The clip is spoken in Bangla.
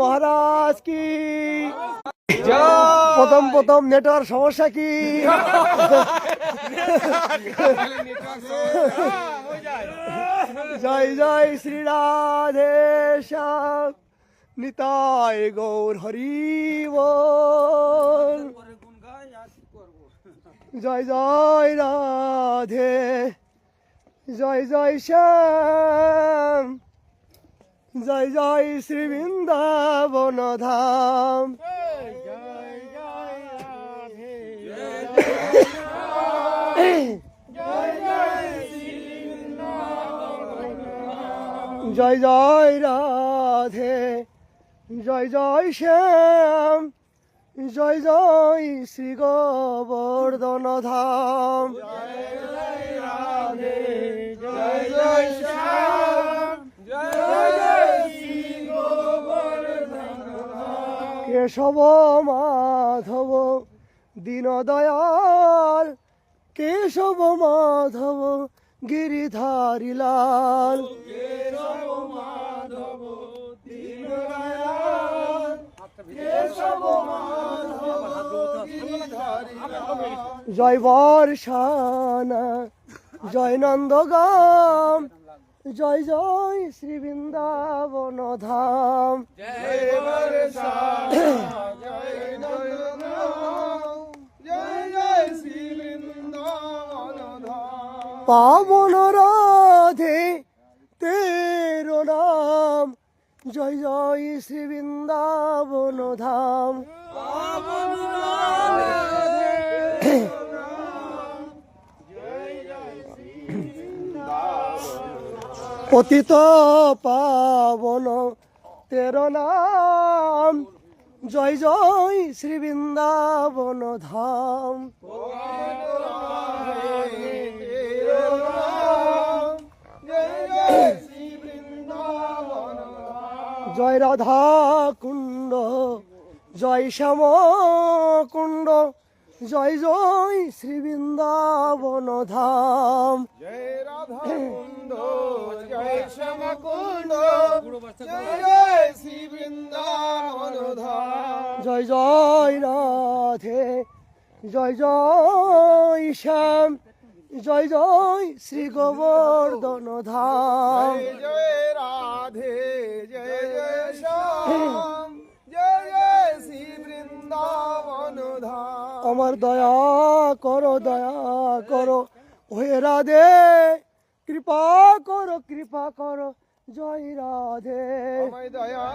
মহারাজ কি? প্রথম প্রথম নেটওয়ার্ক সমস্যা কি? জয় জয় শ্রী রাধে নিতাই গৌর হরি জয় জয় রাধে। জয় জয় শ্যাম। জয় জয় শ্রী বৃন্দাবন ধাম জয় জয় রাধে, জয় জয় শ্যাম, জয় জয় শ্রী গোবর্ধন ধাম কেশব মাধব, দীনদয়াল, কেশব মাধব, গিরিধারী লাল। জয় বর্ষানা, জয় নন্দগাম, জয় জয় শ্রী বৃন্দাবন ধাম পাবন রাধে তেরো নাম। জয় জয় শ্রী বৃন্দাবন ধাম পতিত পাবন, তেরো নাম। জয় জয় শ্রী বৃন্দাবন ধাম জয় রাধা কুণ্ড জয় শ্যাম কুণ্ড জয় জয় শ্রী বৃন্দাবন ধাম। জয় রাধা কুন্দ জয় শ্যাম জয় জয় শ্রী বৃন্দাবন ধাম। জয় জয় রাধে জয় জয় শ্যাম জয় জয় শ্রী গোবর্ধন ধাম। জয় রাধে। আমার দয়া করো দয়া করো। ওহে রাধে কৃপা করো কৃপা করো। জয় রাধে। দয়া